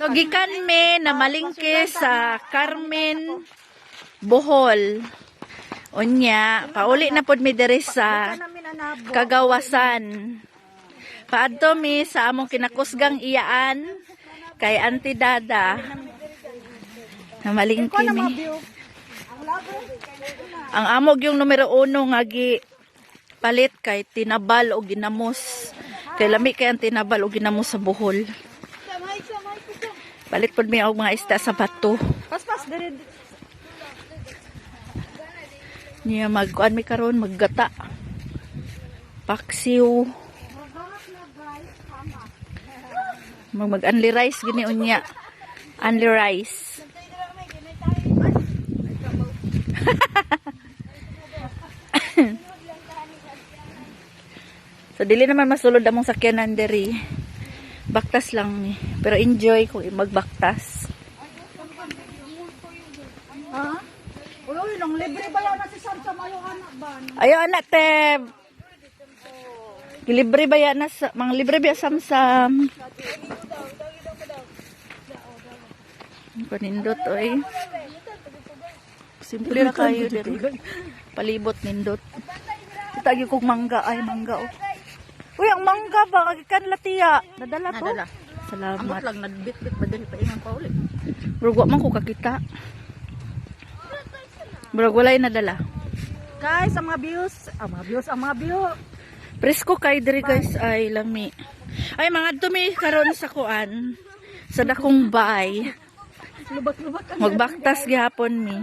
So gikan mi na malingke sa Carmen Bohol. Unya, pauli na pod mi diri sa. Kagawasan. Paadto mi sa among kinakusgang iyaan kay Auntie Dada. Na malingke mi. Ang amog yung numero uno nga gi palit kay tinabal o ginamos. Kay lami kay ang tinabal o ginamos sa Bohol. Palit pod mi og mga isda sa bato. Paspas diri. Niya magkuan mi karon maggata. Paksiw. Mag mag unli rice gini unya. Unli rice. so dili naman masulod among sakyanan diri. Baktas lang ni. Pero enjoy kung magbaktas. Ha? Uy, nang libre ba yan na si Samsam ayo anak ba? Ayo anak te. Libre ba yan na sa, mga libre ba samsam? Panindot oy. Simple kayo diri. Palibot nindot. Tagi kog mangga ay mangga oh. Uy, ang mangga ba kagikan latiya. Nadala to. Nadala. Salamat. lang nagbit-bit ba dili pa ingon pa ulit. Bro, wa man ko kakita. Bro, walay nadala. Guys, ang mga views, ang mga views, ang mga view. Presko kay diri guys ay lami. Ay mga dumi karon sa kuan sa dakong bay. Lubak-lubak Magbaktas gihapon mi.